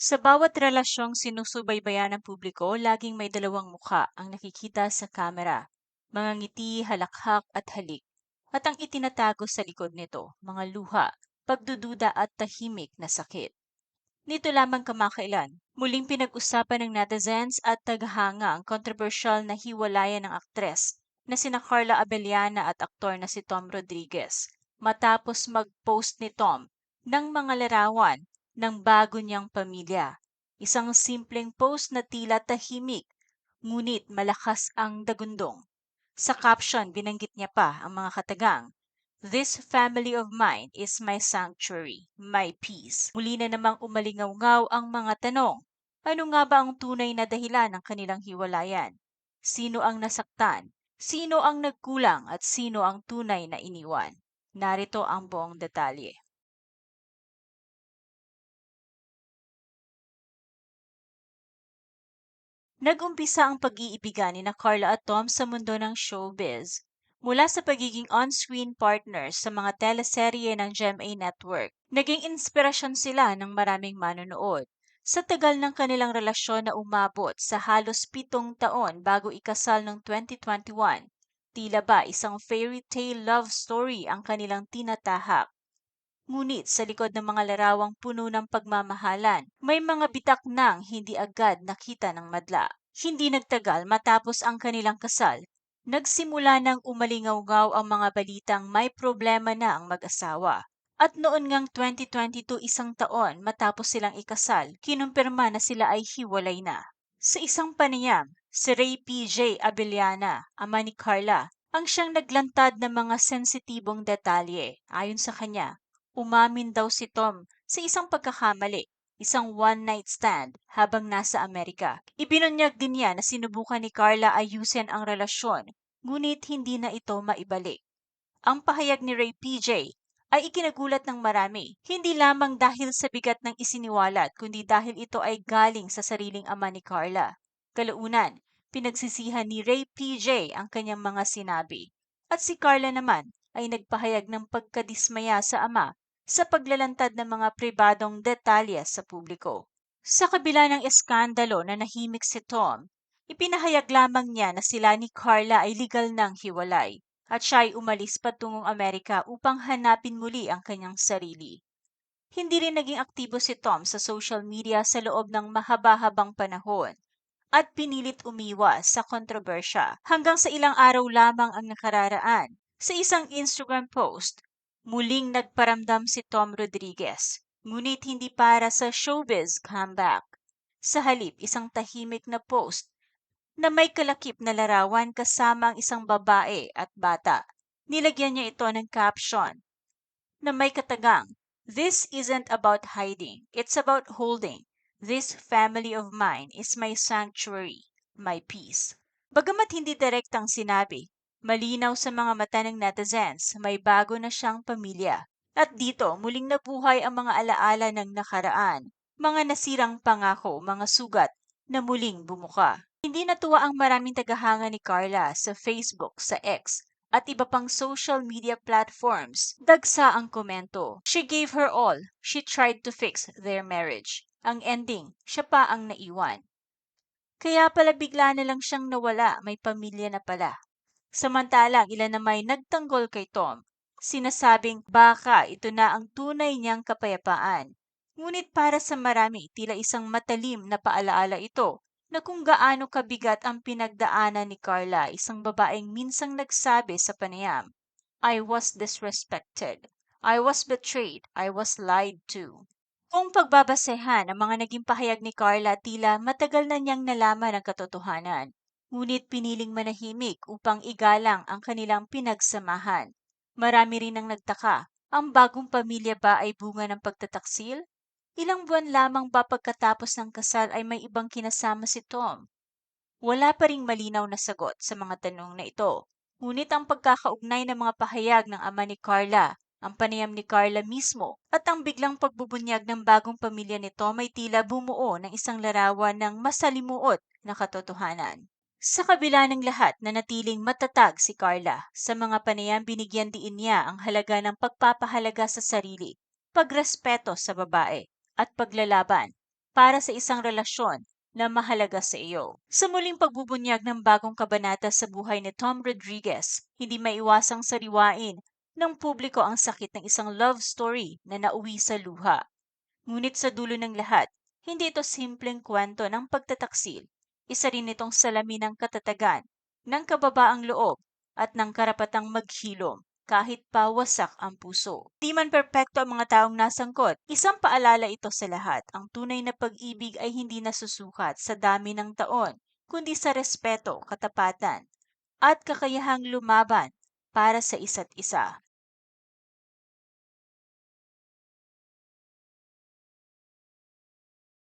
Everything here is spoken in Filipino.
Sa bawat relasyong sinusubaybayan ng publiko, laging may dalawang mukha ang nakikita sa kamera. Mga ngiti, halakhak at halik. At ang itinatago sa likod nito, mga luha, pagdududa at tahimik na sakit. Nito lamang kamakailan, muling pinag-usapan ng netizens at taghanga ang kontrobersyal na hiwalayan ng aktres na sina Carla Abellana at aktor na si Tom Rodriguez matapos mag-post ni Tom ng mga larawan ng bago niyang pamilya. Isang simpleng post na tila tahimik, ngunit malakas ang dagundong. Sa caption, binanggit niya pa ang mga katagang, This family of mine is my sanctuary, my peace. Muli na namang umalingaw ang mga tanong. Ano nga ba ang tunay na dahilan ng kanilang hiwalayan? Sino ang nasaktan? Sino ang nagkulang at sino ang tunay na iniwan? Narito ang buong detalye. Nag-umpisa ang pag-iibigan ni na Carla at Tom sa mundo ng showbiz. Mula sa pagiging on-screen partners sa mga teleserye ng GMA Network, naging inspirasyon sila ng maraming manonood. Sa tagal ng kanilang relasyon na umabot sa halos pitong taon bago ikasal ng 2021, tila ba isang fairy tale love story ang kanilang tinatahak. Ngunit sa likod ng mga larawang puno ng pagmamahalan, may mga bitak nang hindi agad nakita ng madla. Hindi nagtagal matapos ang kanilang kasal, nagsimula nang umalingaw ang mga balitang may problema na ang mag-asawa. At noon ngang 2022 isang taon matapos silang ikasal, kinumpirma na sila ay hiwalay na. Sa isang panayam, si Ray PJ Abellana, ama ni Carla, ang siyang naglantad ng mga sensitibong detalye. Ayon sa kanya, Umamin daw si Tom sa isang pagkakamali, isang one-night stand habang nasa Amerika. Ibinunyag din niya na sinubukan ni Carla ayusin ang relasyon, ngunit hindi na ito maibalik. Ang pahayag ni Ray PJ ay ikinagulat ng marami, hindi lamang dahil sa bigat ng isiniwalat, kundi dahil ito ay galing sa sariling ama ni Carla. Kalaunan, pinagsisihan ni Ray PJ ang kanyang mga sinabi. At si Carla naman ay nagpahayag ng pagkadismaya sa ama sa paglalantad ng mga pribadong detalye sa publiko. Sa kabila ng eskandalo na nahimik si Tom, ipinahayag lamang niya na sila ni Carla ay legal nang hiwalay at siya ay umalis patungong Amerika upang hanapin muli ang kanyang sarili. Hindi rin naging aktibo si Tom sa social media sa loob ng mahaba-habang panahon at pinilit umiwas sa kontrobersya hanggang sa ilang araw lamang ang nakararaan. Sa isang Instagram post, Muling nagparamdam si Tom Rodriguez, ngunit hindi para sa showbiz comeback. Sa halip, isang tahimik na post na may kalakip na larawan kasama ang isang babae at bata. Nilagyan niya ito ng caption na may katagang, This isn't about hiding, it's about holding. This family of mine is my sanctuary, my peace. Bagamat hindi direktang sinabi, Malinaw sa mga mata ng netizens, may bago na siyang pamilya. At dito, muling nabuhay ang mga alaala ng nakaraan, mga nasirang pangako, mga sugat na muling bumuka. Hindi natuwa ang maraming tagahanga ni Carla sa Facebook, sa X, at iba pang social media platforms. Dagsa ang komento. She gave her all. She tried to fix their marriage. Ang ending, siya pa ang naiwan. Kaya pala bigla na lang siyang nawala, may pamilya na pala. Samantalang ilan na may nagtanggol kay Tom, sinasabing baka ito na ang tunay niyang kapayapaan. Ngunit para sa marami, tila isang matalim na paalaala ito na kung gaano kabigat ang pinagdaanan ni Carla, isang babaeng minsang nagsabi sa panayam, I was disrespected. I was betrayed. I was lied to. Kung pagbabasehan ang mga naging pahayag ni Carla, tila matagal na niyang nalaman ang katotohanan ngunit piniling manahimik upang igalang ang kanilang pinagsamahan. Marami rin ang nagtaka, ang bagong pamilya ba ay bunga ng pagtataksil? Ilang buwan lamang ba pagkatapos ng kasal ay may ibang kinasama si Tom? Wala pa ring malinaw na sagot sa mga tanong na ito. Ngunit ang pagkakaugnay ng mga pahayag ng ama ni Carla, ang panayam ni Carla mismo, at ang biglang pagbubunyag ng bagong pamilya ni Tom ay tila bumuo ng isang larawan ng masalimuot na katotohanan. Sa kabila ng lahat na natiling matatag si Carla, sa mga panayam binigyan diin niya ang halaga ng pagpapahalaga sa sarili, pagrespeto sa babae, at paglalaban para sa isang relasyon na mahalaga sa iyo. Sa muling pagbubunyag ng bagong kabanata sa buhay ni Tom Rodriguez, hindi maiwasang sariwain ng publiko ang sakit ng isang love story na nauwi sa luha. Ngunit sa dulo ng lahat, hindi ito simpleng kwento ng pagtataksil. Isa rin itong salamin ng katatagan, ng kababaang loob, at ng karapatang maghilom kahit pa wasak ang puso. Di man perpekto ang mga taong nasangkot, isang paalala ito sa lahat. Ang tunay na pag-ibig ay hindi nasusukat sa dami ng taon, kundi sa respeto, katapatan, at kakayahang lumaban para sa isa't isa.